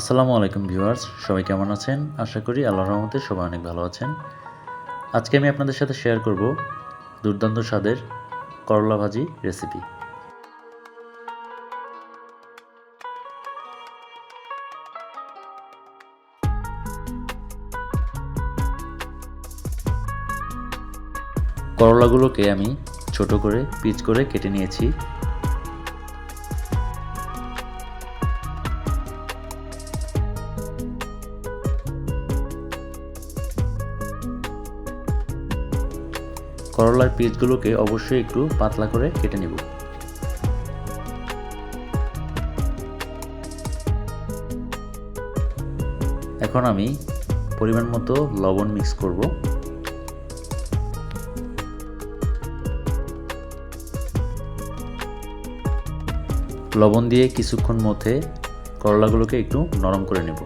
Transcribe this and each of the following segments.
আসসালামু আলাইকুম ভিউয়ার্স, সবাই কেমন আছেন? আশা করি আল্লাহর রহমতে সবাই অনেক ভালো আছেন। আজকে আমি আপনাদের সাথে শেয়ার করব দুর্দান্ত স্বাদের করলা ভাজি রেসিপি করলাগুলোকে আমি ছোট করে, পিচ করে কেটে নিয়েছি। করলার পিসগুলোকে অবশ্যই একটু পাতলা করে কেটে নেব। এখন আমি পরিমাণ মতো লবণ মিক্স করব। লবণ দিয়ে কিছুক্ষণ মধ্যে করলাগুলোকে একটু নরম করে নেব।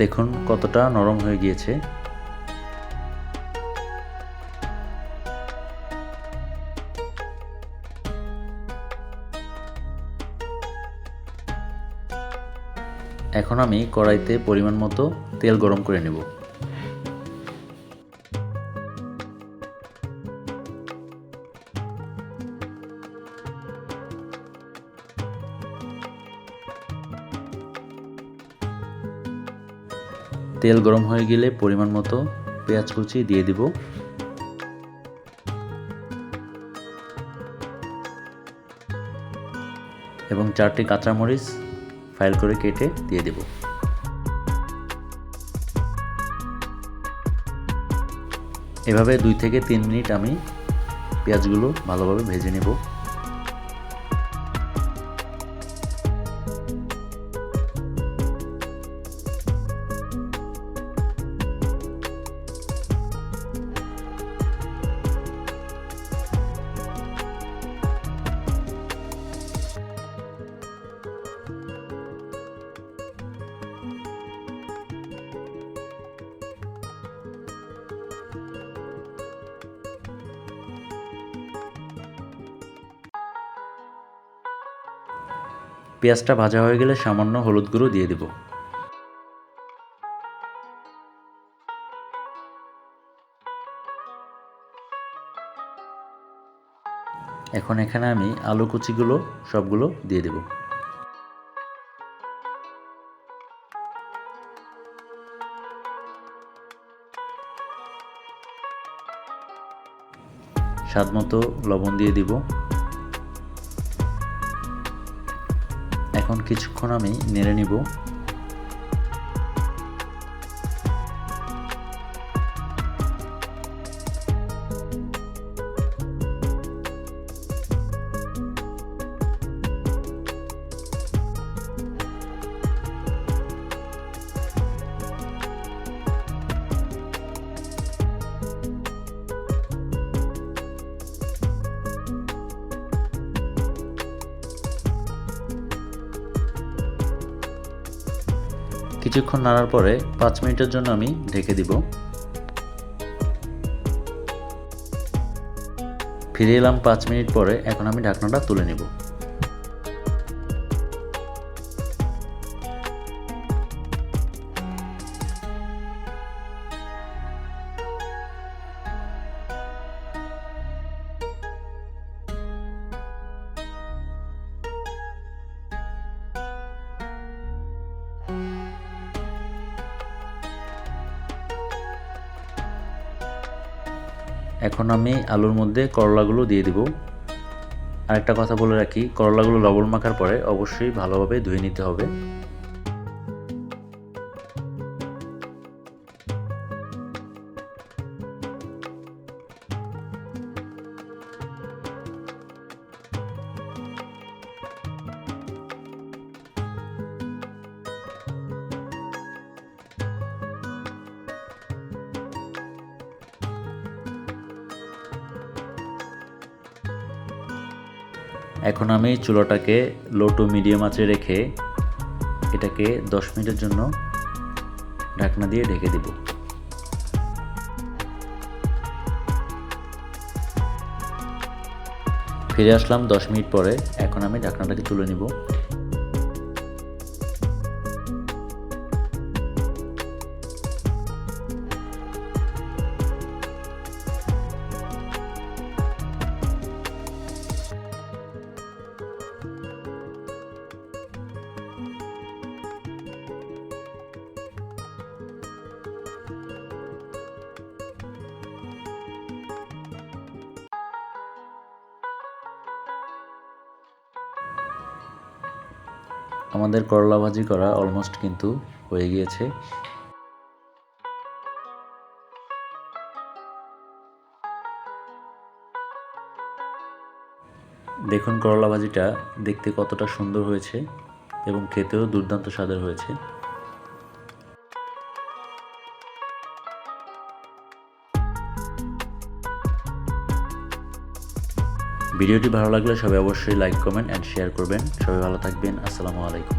দেখুন কতটা নরম হয়ে গিয়েছে। এখন আমি কড়াইতে পরিমাণ মতো তেল গরম করে নেব। তেল গরম হয়ে গেলে পরিমাণ মতো পেঁয়াজ কুচি দিয়ে দিব। এবং চারটি কাঁচামরিচ ফাইল করে কেটে দিয়ে দেব। এভাবে দুই থেকে তিন মিনিট আমি পেঁয়াজগুলো ভালোভাবে ভেজে নেব। পেঁয়াজটা ভাজা হয়ে গেলে সামান্য হলুদ গুঁড়ো দিয়ে দেব। এখন এখানে আমি আলু কুচিগুলো সবগুলো দিয়ে দেব। স্বাদ মতো লবণ দিয়ে দিব। এখন কিছুক্ষণ আমি নেড়ে নিব। কিছুক্ষণ নাড়ার পরে পাঁচ মিনিটের জন্য আমি ঢেকে দিব। ফিরে এলাম পাঁচ মিনিট পরে, এখন আমি ঢাকনাটা তুলে নেব। এখন আমি আলুর মধ্যে করলাগুলো দিয়ে দিব। আরেকটা কথা বলে রাখি, করলাগুলো লবণ মাখার পরে অবশ্যই ভালোভাবে ধুয়ে নিতে হবে। এখন আমি চুলাটাকে লো টু মিডিয়াম আঁচে রেখে এটাকে দশ মিনিটের জন্য ঢাকনা দিয়ে ঢেকে দেব। ফিরে আসলাম দশ মিনিট পরে, এখন আমি ঢাকনাটাকে তুলে নিব। আমাদের করলা ভাজি করা অলমোস্ট কিন্তু হয়ে গিয়েছে। দেখুন করলা ভাজিটা দেখতে কতটা সুন্দর হয়েছে এবং খেতেও দুর্দান্ত স্বাদের হয়েছে। ভিডিওটি ভালো লাগলে সবাই অবশ্যই লাইক কমেন্ট অ্যান্ড শেয়ার করবেন। সবাই ভালো থাকবেন। আসসালামু আলাইকুম।